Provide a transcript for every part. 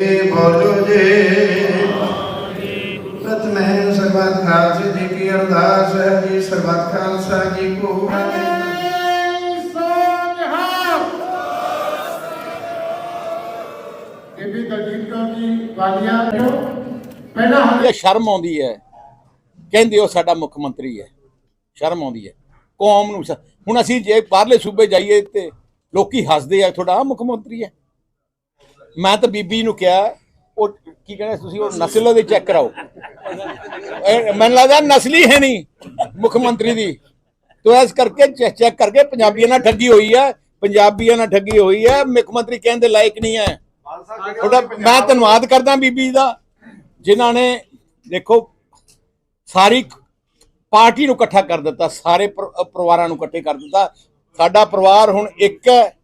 ਬੋਲੋ ਜੀ। ਪ੍ਰਥਮੇ ਸਰਬੱਤ ਖਾਲਸੇ ਜੀ ਕੀ ਅਰਦਾਸ ਹੈ ਜੀ। ਸਰਬੱਤ ਖਾਲਸਾ ਜੀ ਕੋ ਬੀਬੀ ਦਲਜੀਤ ਕੌਰ ਜੀ ਵਾਲੀਆ ਪਹਿਲਾ ਹੱਲ ਇਹ ਸ਼ਰਮ ਆਉਂਦੀ ਹੈ। ਕਹਿੰਦੇ ਉਹ ਸਾਡਾ ਮੁੱਖ ਮੰਤਰੀ ਹੈ। ਸ਼ਰਮ ਆਉਂਦੀ ਹੈ। ਕੌਮ ਨੂੰ ਹੁਣ ਅਸੀਂ ਜੇ ਬਾਹਰਲੇ ਸੂਬੇ ਜਾਈਏ ਤੇ ਲੋਕੀ ਹੱਸਦੇ ਆ ਤੁਹਾਡਾ ਆਹ ਮੁੱਖ ਮੰਤਰੀ ਹੈ। ਮੈਂ ਤਾਂ ਬੀਬੀ ਨੂੰ ਕਿਹਾ, ਉਹ ਕੀ ਕਹਿੰਦੇ ਤੁਸੀਂ, ਉਹ ਨਸਲ ਦੇ ਚੈੱਕ ਕਰਾਓ। ਇਹ ਮੈਨੂੰ ਲੱਗਦਾ ਨਸਲੀ ਹੈ ਨਹੀਂ, ਮੁੱਖ ਮੰਤਰੀ ਦੀ। ਤੋ ਇਸ ਕਰਕੇ ਚੈੱਕ ਕਰਕੇ ਪੰਜਾਬੀਆਂ ਨਾਲ ਠੱਗੀ ਹੋਈ ਹੈ ਪੰਜਾਬੀਆਂ ਨਾਲ ਠੱਗੀ ਹੋਈ ਹੈ ਮੁੱਖ ਮੰਤਰੀ ਕਹਿਣ ਦੇ ਲਾਇਕ ਨਹੀਂ ਹੈ। ਤੁਹਾਡਾ ਮੈਂ ਧੰਨਵਾਦ ਕਰਦਾ ਬੀਬੀ ਦਾ, ਜਿਨ੍ਹਾਂ ਨੇ ਦੇਖੋ, ਸਾਰੀ ਪਾਰਟੀ ਨੂੰ ਇਕੱਠਾ ਕਰ ਦਿੱਤਾ, ਸਾਰੇ ਪਰ- ਪਰਿਵਾਰਾਂ ਨੂੰ ਇਕੱਠੇ ਕਰ ਦਿੱਤਾ। ਸਾਡਾ ਪਰਿਵਾਰ ਹੁਣ ਇੱਕ ਹੈ,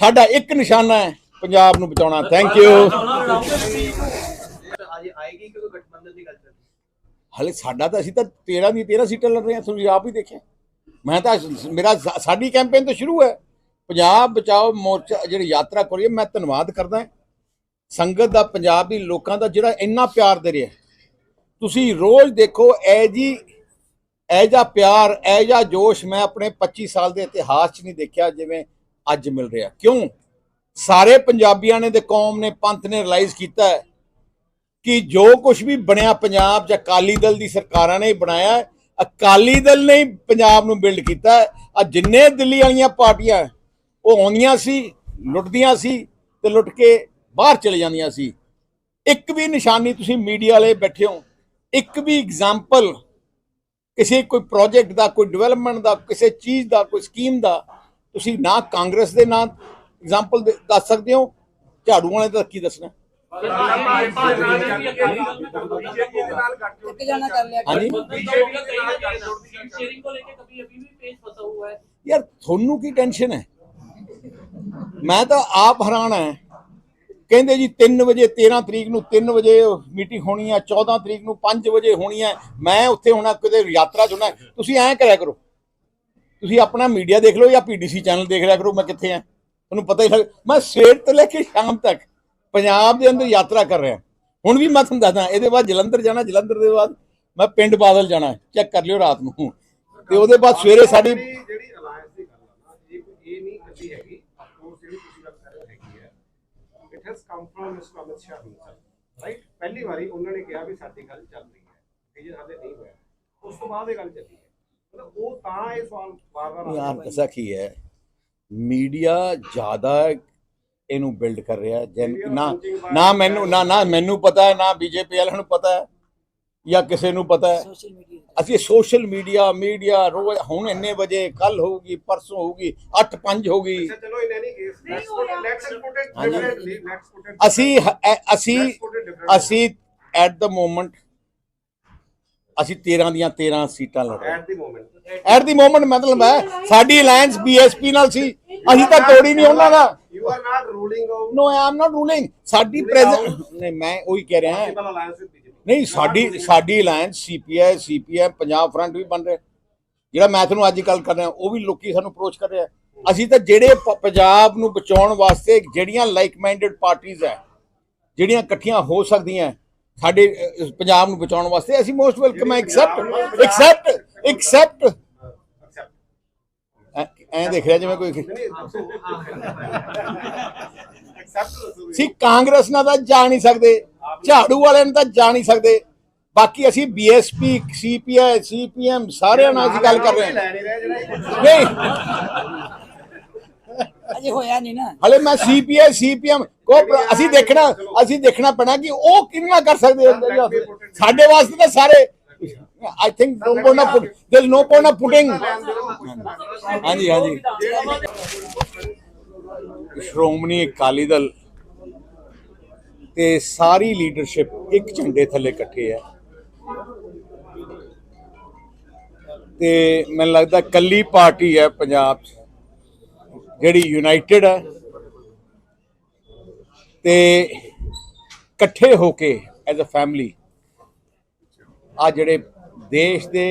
ਸਾਡਾ ਇੱਕ ਨਿਸ਼ਾਨਾ ਹੈ। ਪੰਜਾਬ ਨੂੰ ਬਚਾਉਣਾ। ਥੈਂਕ ਯੂ ਹਲੇ ਸਾਡਾ ਤਾਂ ਅਸੀਂ ਤਾਂ 13 ਦੀ 13 ਸੀਟਾਂ ਲੜ ਰਹੇ ਹਾਂ ਤੁਸੀਂ ਆਪ ਹੀ ਦੇਖਿਆ। ਮੈਂ ਤਾਂ ਮੇਰਾ ਸਾਡੀ ਕੈਂਪੇਨ ਤਾਂ ਸ਼ੁਰੂ ਹੈ। ਪੰਜਾਬ ਬਚਾਓ ਮੋਰਚਾ ਜਿਹੜੀ ਯਾਤਰਾ ਕਰੀ ਮੈਂ ਧੰਨਵਾਦ ਕਰਦਾ। ਸੰਗਤ ਦਾ ਪੰਜਾਬ ਦੀ ਲੋਕਾਂ ਦਾ ਜਿਹੜਾ ਇੰਨਾ ਪਿਆਰ ਦੇ ਰਿਹਾ ਤੁਸੀਂ ਰੋਜ਼ ਦੇਖੋ ਐ ਜੀ ਐ ਜਾ ਪਿਆਰ ਐ ਜਾ ਜੋਸ਼ ਮੈਂ ਆਪਣੇ 25 ਸਾਲ ਦੇ ਇਤਿਹਾਸ 'ਚ ਨਹੀਂ ਦੇਖਿਆ ਜਿਵੇਂ ਅੱਜ ਮਿਲ ਰਿਹਾ। ਕਿਉਂ? ਸਾਰੇ ਪੰਜਾਬੀਆਂ ਨੇ ਤੇ ਕੌਮ ਨੇ ਪੰਥ ਨੇ ਰਿਅਲਾਈਜ਼ ਕੀਤਾ ਹੈ ਕਿ ਜੋ ਕੁਝ ਵੀ ਬਣਿਆ ਪੰਜਾਬ 'ਚ ਅਕਾਲੀ ਦਲ ਦੀ ਸਰਕਾਰਾਂ ਨੇ ਬਣਾਇਆ ਅਕਾਲੀ ਦਲ ਨੇ ਪੰਜਾਬ ਨੂੰ ਬਿਲਡ ਕੀਤਾ ਆ ਜਿੰਨੇ ਦਿੱਲੀ ਵਾਲੀਆਂ ਪਾਰਟੀਆਂ ਉਹ ਆਉਂਦੀਆਂ ਸੀ, ਲੁੱਟਦੀਆਂ ਸੀ ਤੇ ਲੁੱਟ ਕੇ ਬਾਹਰ ਚਲੇ ਜਾਂਦੀਆਂ ਸੀ। ਇੱਕ ਵੀ ਨਿਸ਼ਾਨੀ ਤੁਸੀਂ ਮੀਡੀਆ ਵਾਲੇ ਬੈਠੇ ਹੋ, ਇੱਕ ਵੀ ਐਗਜ਼ਾਮਪਲ ਕਿਸੇ ਕੋਈ ਪ੍ਰੋਜੈਕਟ ਦਾ, ਕੋਈ ਡਿਵੈਲਪਮੈਂਟ ਦਾ, ਕਿਸੇ ਚੀਜ਼ ਦਾ, ਕੋਈ ਸਕੀਮ ਦਾ, ਤੁਸੀਂ ਨਾ ਕਾਂਗਰਸ ਦੇ ਨਾਂ ਐਗਜ਼ਾਮਪਲ ਦੱਸ ਸਕਦੇ ਹੋ? ਝਾੜੂ ਵਾਲੇ ਦਾ ਕੀ ਦੱਸਣਾ ਯਾਰ ਤੁਹਾਨੂੰ ਕੀ ਟੈਨਸ਼ਨ ਹੈ? ਮੈਂ ਤਾਂ ਆਪ ਹੈਰਾਨ ਹੈ। ਕਹਿੰਦੇ ਜੀ 3 ਵਜੇ 13 ਤਰੀਕ ਨੂੰ 3 ਵਜੇ ਮੀਟਿੰਗ ਹੋਣੀ ਹੈ 14 ਤਰੀਕ ਨੂੰ 5 ਵਜੇ ਹੋਣੀ ਹੈ। ਮੈਂ ਉੱਥੇ ਹੋਣਾ ਕਿਤੇ ਯਾਤਰਾ 'ਚ ਤੁਸੀਂ ਐਂ ਕਰਿਆ ਕਰੋ। ਤੁਸੀਂ ਆਪਣਾ ਮੀਡੀਆ ਦੇਖ ਲਓ ਜਾਂ ਪੀਡੀਸੀ ਚੈਨਲ ਦੇਖ ਲਿਆ ਕਰੋ ਮੈਂ ਕਿੱਥੇ ਆ ਤੁਹਾਨੂੰ ਪਤਾ ਹੀ ਲੱਗ ਮੈਂ ਸਵੇਰ ਤੋਂ ਲੈ ਕੇ ਸ਼ਾਮ ਤੱਕ ਪੰਜਾਬ ਦੇ ਅੰਦਰ ਯਾਤਰਾ ਕਰ ਰਿਹਾ। ਹੁਣ ਵੀ ਮੈਂ ਤੁਹਾਨੂੰ ਦੱਸਦਾ ਇਹਦੇ ਬਾਅਦ ਜਲੰਧਰ ਜਾਣਾ ਜਲੰਧਰ ਦੇ ਬਾਅਦ ਮੈਂ ਪਿੰਡ ਬਾਦਲ ਜਾਣਾ ਚੈੱਕ ਕਰ ਲਿਓ ਰਾਤ ਨੂੰ। ਤੇ ਉਹਦੇ ਬਾਅਦ ਸਵੇਰੇ ਸਾਡੀ ਜਿਹੜੀ ਅਲਾਈਅੰਸ ਦੀ ਗੱਲ ਆ ਨਾ ਇਹ ਇਹ ਨਹੀਂ ਕੱਢੀ ਹੈਗੀ ਉਹ ਜਿਹੜੀ ਤੁਸੀਂ ਗੱਲ ਕਰ ਰਹੇ ਹੈਗੀ ਹੈ it has come from mister Amit Shah himself right ਪਹਿਲੀ ਵਾਰੀ ਉਹਨਾਂ ਨੇ ਕਿਹਾ ਵੀ ਸਾਡੀ ਗੱਲ ਚੱਲ ਰਹੀ ਹੈ ਇਹ ਜੇ ਹਾਲੇ ਨਹੀਂ ਹੋਇਆ ਉਸ ਤੋਂ ਬਾਅਦ ਇਹ ਗੱਲ ਚੱਲੀ ਹੈ। ਮਤਲਬ ਉਹ ਤਾਂ ਇਹ ਸਵਾਲ ਵਾਰ-ਵਾਰ ਯਾਰ ਦੱਸਾਂ ਕੀ ਹੈ? ਮੀਡੀਆ ਜ਼ਿਆਦਾ ਇਹਨੂੰ ਬਿਲਡ ਕਰ ਰਿਹਾ ਨਾ ਨਾ ਮੈਨੂੰ ਨਾ ਨਾ ਮੈਨੂੰ ਪਤਾ ਹੈ ਨਾ ਬੀਜੇਪੀ ਵਾਲਿਆਂ ਨੂੰ ਪਤਾ ਹੈ ਜਾਂ ਕਿਸੇ ਨੂੰ ਪਤਾ ਹੈ। ਅਸੀਂ ਸੋਸ਼ਲ ਮੀਡੀਆ ਮੀਡੀਆ ਰੋਜ਼ ਹੁਣ ਇੰਨੇ ਵਜੇ ਕੱਲ ਹੋਊਗੀ ਪਰਸੋਂ ਹੋਊਗੀ 8 5 ਹੋਊਗੀ ਅੱਛਾ ਚਲੋ in any case let's put let's put it ਹਾਂਜੀ। ਡਿਫਰੈਂਟਲੀ ਲੈਟਸ ਪੁੱਟ ਇਟ ਅਸੀਂ ਅਸੀਂ. ਅਸੀਂ ਐਟ ਦ ਮੋਮੈਂਟ ਅਸੀਂ 13 ਦੀਆਂ 13 ਸੀਟਾਂ ਲੜ ਰਹੇ at the moment at the moment ਮਤਲਬ ਹੈ ਸਾਡੀ ਅਲਾਈਅੰਸ ਬੀਐਸਪੀ ਨਾਲ ਸੀ। ਅਸੀਂ ਤਾਂ ਤੋੜੀ ਨਹੀਂ ਉਹਨਾਂ ਦਾ। You are not ruling out no I am not ruling ਸਾਡੀ ਪ੍ਰੈਜ਼ੈਂਟ ਨਹੀਂ ਮੈਂ ਉਹੀ ਕਹਿ ਰਿਹਾ ਨਹੀਂ ਸਾਡੀ ਸਾਡੀ alliance CPI CPM Punjab front ਵੀ ਬਣ ਰਿਹਾ। ਜਿਹੜਾ ਮੈਂ ਤੁਹਾਨੂੰ ਅੱਜ ਕੱਲ ਕਰ ਰਿਹਾ ਉਹ ਵੀ ਲੋਕੀ ਸਾਨੂੰ ਅਪਰੋਚ ਕਰ ਰਿਹਾ। ਅਸੀਂ ਤਾਂ ਜਿਹੜੇ ਪੰਜਾਬ ਨੂੰ ਬਚਾਉਣ ਵਾਸਤੇ ਜਿਹੜੀਆਂ ਲਾਈਕ ਮਾਈਂਡਡ ਪਾਰਟੀਆਂ ਹੈ ਜਿਹੜੀਆਂ ਇਕੱਠੀਆਂ ਹੋ ਸਕਦੀਆਂ ਸਾਡੇ ਪੰਜਾਬ ਨੂੰ ਬਚਾਉਣ ਵਾਸਤੇ ਅਸੀਂ most welcome accept accept accept ਐ ਦੇਖ ਰਿਹਾ ਜਿਵੇਂ ਕੋਈ ਸੀ ਕਾਂਗਰਸ ਨਾਲ ਤਾਂ ਜਾ ਨਹੀਂ ਸਕਦੇ ਝਾੜੂ ਵਾਲਿਆਂ ਨਾਲ ਤਾਂ ਜਾ ਨਹੀਂ ਸਕਦੇ। ਬਾਕੀ ਅਸੀਂ ਬੀਐਸਪੀ ਸੀਪੀਆਈ ਸੀਪੀਐਮ ਸਾਰਿਆਂ ਨਾਲ ਅਸੀਂ ਗੱਲ ਕਰ ਰਹੇ ਹਾਂ। ਨਹੀਂ। ਅਜੇ ਹੋਇਆ ਨਹੀਂ ਨਾ। ਹਲੇ ਮੈਂ ਸੀਪੀਆਈ ਸੀਪੀਐਮ ਕੋ ਅਸੀਂ ਦੇਖਣਾ ਅਸੀਂ ਦੇਖਣਾ ਪੈਣਾ ਕਿ ਉਹ ਕਿੰਨਾ ਕਰ ਸਕਦੇ। ਸਾਡੇ ਵਾਸਤੇ ਤਾਂ ਸਾਰੇ I think no point of put there no point of putting ਹਾਂਜੀ ਹਾਂਜੀ। ਸ਼੍ਰੋਮਣੀ ਅਕਾਲੀ ਦਲ ਤੇ ਸਾਰੀ ਲੀਡਰਸ਼ਿਪ ਇੱਕ ਝੰਡੇ ਥੱਲੇ ਇਕੱਠੇ ਹੈ। ਤੇ ਮੈਨੂੰ ਲੱਗਦਾ ਕੱਲੀ ਪਾਰਟੀ ਹੈ ਪੰਜਾਬ 'ਚ, ਜਿਹੜੀ ਯੂਨਾਈਟਿਡ ਹੈ। ਤੇ ਇਕੱਠੇ ਹੋ ਕੇ ਐਜ਼ ਅ ਫੈਮਿਲੀ ਆ ਜਿਹੜੇ ਦੇਸ਼ ਦੇ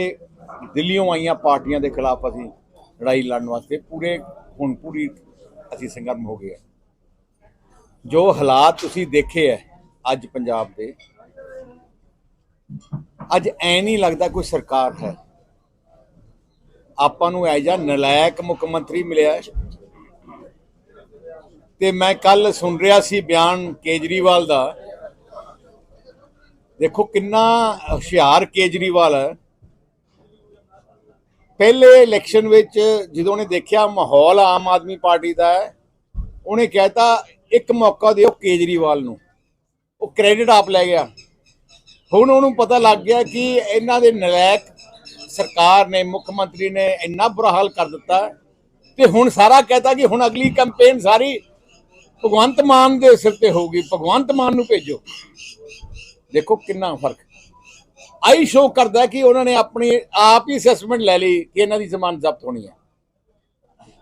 ਦਿੱਲੀੋਂ ਆਈਆਂ ਪਾਰਟੀਆਂ ਦੇ ਖਿਲਾਫ ਅਸੀਂ ਲੜਾਈ ਲੜਨ ਵਾਸਤੇ ਪੂਰੇ, ਹੁਣ ਪੂਰੀ ਅਸੀਂ ਸੰਗਰਮ ਹੋ ਗਏ ਜੋ ਹਾਲਾਤ ਤੁਸੀਂ ਦੇਖੇ ਐ ਅੱਜ ਪੰਜਾਬ ਦੇ, ਅੱਜ ਐ ਨਹੀਂ ਲੱਗਦਾ ਕੋਈ ਸਰਕਾਰ ਹੈ। ਆਪਾਂ ਨੂੰ ਐ ਜਾਂ ਨਲਾਇਕ ਮੁੱਖ ਮੰਤਰੀ ਮਿਲਿਆ ਤੇ ਮੈਂ ਕੱਲ ਸੁਣ ਰਿਹਾ ਸੀ ਬਿਆਨ ਕੇਜਰੀਵਾਲ ਦਾ ਦੇਖੋ ਕਿੰਨਾ ਹੁਸ਼ਿਆਰ ਕੇਜਰੀਵਾਲ ਹੈ। ਪਹਿਲੇ ਇਲੈਕਸ਼ਨ ਵਿੱਚ ਜਦੋਂ ਉਹਨੇ ਦੇਖਿਆ ਮਾਹੌਲ ਆਮ ਆਦਮੀ ਪਾਰਟੀ ਦਾ ਹੈ, ਉਹਨੇ ਕਹਿਤਾ ਇੱਕ ਮੌਕਾ ਦਿਓ ਕੇਜਰੀਵਾਲ ਨੂੰ। ਉਹ ਕ੍ਰੈਡਿਟ ਆਪ ਲੈ ਗਿਆ। ਹੁਣ ਉਹਨੂੰ ਪਤਾ ਲੱਗ ਗਿਆ ਕਿ ਇਹਨਾਂ ਦੇ ਨਲਾਇਕ ਸਰਕਾਰ ਨੇ, ਮੁੱਖ ਮੰਤਰੀ ਨੇ ਇੰਨਾ ਬੁਰਾ ਹਾਲ ਕਰ ਦਿੱਤਾ ਤੇ ਹੁਣ ਸਾਰਾ ਕਹਤਾ ਕਿ ਹੁਣ ਅਗਲੀ ਕੈਂਪੇਨ ਸਾਰੀ ਭਗਵੰਤ ਮਾਨ ਦੇ ਸਿਰ ਤੇ ਹੋਊਗੀ। ਭਗਵੰਤ ਮਾਨ ਨੂੰ ਭੇਜੋ। ਦੇਖੋ ਕਿੰਨਾ ਫ਼ਰਕ। ਆਈ ਸ਼ੋ ਕਰਦਾ ਕਿ ਉਹਨਾਂ ਨੇ ਆਪਣੀ, ਆਪ ਹੀ ਅਸੈਸਮੈਂਟ ਲੈ ਲਈ ਕਿ ਇਹਨਾਂ ਦੀ ਜ਼ਮਾਨਤ ਜ਼ਬਤ ਹੋਣੀ ਹੈ।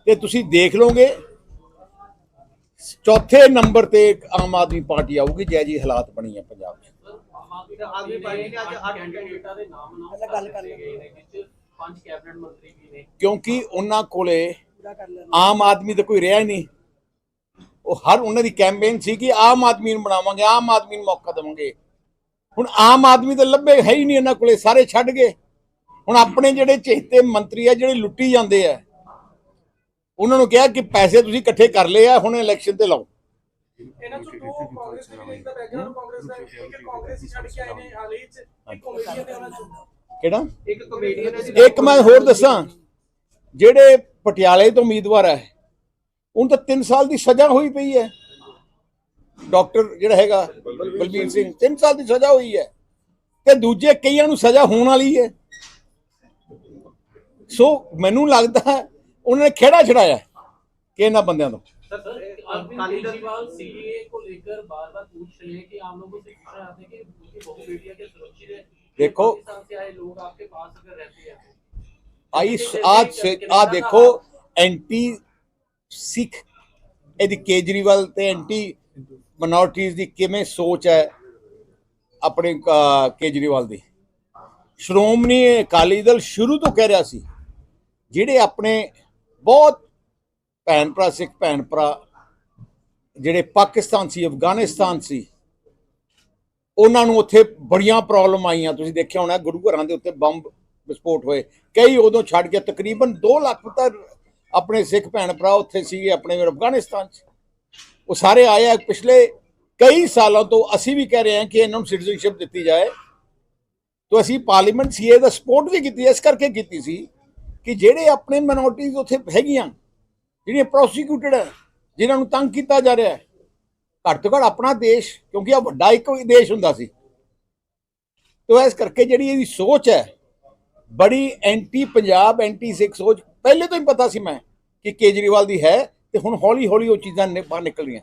ਤੇ ਤੁਸੀਂ ਦੇਖ ਲਓਗੇ, ਚੌਥੇ ਨੰਬਰ ਤੇ ਆਮ ਆਦਮੀ ਪਾਰਟੀ ਆਊਗੀ ਜੈ ਜੀ ਹਾਲਾਤ ਬਣੀ ਹੈ ਪੰਜਾਬ 'ਚ ਆਦਮੀ ਪਾਰਟੀ ਨੇ ਅੱਜ ਅੱਠ ਕੈਂਡੀਡੇਟਾਂ ਦੇ ਨਾਮ ਪਹਿਲਾਂ ਗੱਲ ਕਰ ਕੀਤੇ ਵਿੱਚ। ਪੰਜ ਕੈਬਨਿਟ ਮੰਤਰੀ ਵੀ ਨੇ ਕਿਉਂਕਿ ਉਹਨਾਂ ਕੋਲੇ ਆਮ ਆਦਮੀ ਤਾਂ ਕੋਈ ਰਿਹਾ ਹੀ ਨਹੀਂ। ਉਹ ਹਰ, ਉਹਨਾਂ ਦੀ ਕੈਂਪੇਨ ਸੀ ਕਿ ਆਮ ਆਦਮੀ ਨੂੰ ਬਣਾਵਾਂਗੇ, ਆਮ ਆਦਮੀ ਨੂੰ ਮੌਕਾ ਦੇਵਾਂਗੇ। ਹੁਣ ਆਮ ਆਦਮੀ ਤਾਂ ਲੱਭੇ ਹੈ ਹੀ ਨਹੀਂ ਇਹਨਾਂ ਕੋਲੇ ਸਾਰੇ ਛੱਡ ਗਏ। ਹੁਣ ਆਪਣੇ ਜਿਹੜੇ ਚਹਤੇ ਮੰਤਰੀ ਆ ਜਿਹੜੇ ਲੁੱਟੀ ਜਾਂਦੇ ਆ ਉਹਨਾਂ ਨੂੰ ਕਿਹਾ ਕਿ ਪੈਸੇ ਤੁਸੀਂ ਇਕੱਠੇ ਕਰ ਲਏ ਆ ਹੁਣ ਇਲੈਕਸ਼ਨ ਤੇ ਲਾਓ। ਇਹਨਾਂ ਚੋਂ ਦੋ ਕਾਂਗਰਸ ਦੇ ਵੀ ਤਾਂ ਬੈਕਗ੍ਰਾਉਂਡ ਕਾਂਗਰਸ ਦਾ ਇੱਕ ਕਾਂਗਰਸ ਹੀ ਛੱਡ ਕੇ ਆਏ ਨੇ ਹਾਲ ਹੀ ਚ ਇੱਕ ਕਮੇਡੀਅਨ ਦੇ ਉਹਨਾਂ ਚੋਂ। ਕਿਹੜਾ? ਇੱਕ ਕਮੇਡੀਅਨ ਹੈ ਇੱਕ ਮੈਂ ਹੋਰ ਦੱਸਾਂ ਜਿਹੜੇ ਪਟਿਆਲੇ ਤੋਂ ਉਮੀਦਵਾਰ ਹੈ ਉਹਨੂੰ ਤਾਂ 3 ਸਾਲ ਦੀ ਸਜ਼ਾ ਹੋਈ ਪਈ ਹੈ। ਡਾਕਟਰ ਜਿਹੜਾ ਹੈਗਾ ਬਲਬੀਰ ਸਿੰਘ 3 ਸਾਲ ਦੀ ਸਜ਼ਾ ਹੋਈ ਹੈ ਤੇ ਦੂਜੇ ਕਈਆਂ ਨੂੰ ਸਜ਼ਾ ਹੋਣ ਵਾਲੀ ਹੈ ਸੋ ਮੈਨੂੰ ਲੱਗਦਾ ਹੈ ਉਹਨਾਂ ਨੇ ਖੇੜਾ ਛੜਾਇਆ ਕਿ ਇਹਨਾਂ ਬੰਦਿਆਂ ਤੋਂ सर अरविंद केजरीवाल सीए को लेकर बार बार पूछ रहे हैं कि आम लोगों से पूछ रहे हैं कि उनकी बहु बेटियां के सुरक्षित है देखो। पाकिस्तान से आए लोग आपके पास ਮਨੋਰਟੀਜ਼ ਦੀ ਕਿਵੇਂ ਸੋਚ ਹੈ ਆਪਣੇ ਕੇਜਰੀਵਾਲ ਦੀ? ਸ਼੍ਰੋਮਣੀ ਅਕਾਲੀ ਦਲ ਸ਼ੁਰੂ ਤੋਂ ਕਹਿ ਰਿਹਾ ਸੀ, ਜਿਹੜੇ ਆਪਣੇ ਬਹੁਤ ਭੈਣ ਭਰਾ ਸਿੱਖ ਭੈਣ ਭਰਾ ਜਿਹੜੇ ਪਾਕਿਸਤਾਨ ਸੀ, ਅਫਗਾਨਿਸਤਾਨ ਸੀ, ਉਹਨਾਂ ਨੂੰ ਉੱਥੇ ਬੜੀਆਂ ਪ੍ਰੋਬਲਮ ਆਈਆਂ। ਤੁਸੀਂ ਦੇਖਿਆ ਹੋਣਾ, ਗੁਰੂ ਘਰਾਂ ਦੇ ਉੱਤੇ ਬੰਬ ਵਿਸਫੋਟ ਹੋਏ। ਕਈ ਉਦੋਂ ਛੱਡ ਕੇ ਤਕਰੀਬਨ 2 ਲੱਖ ਤੱਕ ਆਪਣੇ ਸਿੱਖ ਭੈਣ ਭਰਾ ਉੱਥੇ ਸੀਗੇ, ਆਪਣੇ ਅਫਗਾਨਿਸਤਾਨ 'ਚ। ਉਹ ਸਾਰੇ ਆਏ ਆ ਪਿਛਲੇ ਕਈ ਸਾਲਾਂ ਤੋਂ ਅਸੀਂ ਵੀ ਕਹਿ ਰਹੇ ਹਾਂ ਕਿ ਇਹਨਾਂ ਨੂੰ ਸਿਟੀਜ਼ਨਸ਼ਿਪ ਦਿੱਤੀ ਜਾਏ। ਤੋਂ ਅਸੀਂ ਪਾਰਲੀਮੈਂਟ ਸੀਏ ਦਾ ਸਪੋਰਟ ਵੀ ਕੀਤੀ, ਇਸ ਕਰਕੇ ਕੀਤੀ ਸੀ ਕਿ ਜਿਹੜੇ ਆਪਣੇ ਮਿਨੋਰਟੀਜ਼ ਉੱਥੇ ਹੈਗੀਆਂ, ਜਿਹੜੀਆਂ ਪ੍ਰੋਸੀਕਿਊਟਡ ਹੈ, ਜਿਨ੍ਹਾਂ ਨੂੰ ਤੰਗ ਕੀਤਾ ਜਾ ਰਿਹਾ ਹੈ, ਘੱਟ ਤੋਂ ਘੱਟ ਆਪਣਾ ਦੇਸ਼, ਕਿਉਂਕਿ ਆ ਵੱਡਾ ਇੱਕ ਦੇਸ਼ ਹੁੰਦਾ ਸੀ। ਤੋ ਇਸ ਕਰਕੇ ਜਿਹੜੀ ਇਹਦੀ ਸੋਚ ਹੈ, ਬੜੀ ਐਂਟੀ ਪੰਜਾਬ ਐਂਟੀ ਸਿੱਖ ਸੋਚ, ਪਹਿਲੇ ਤੋਂ ਹੀ ਪਤਾ ਸੀ ਮੈਂ ਕਿ ਕੇਜਰੀਵਾਲ ਦੀ ਹੈ ਤੇ ਹੁਣ ਹੌਲੀ ਹੌਲੀ ਉਹ ਚੀਜ਼ਾਂ ਨਿ- ਬਾਹਰ ਨਿਕਲ ਰਹੀਆਂ।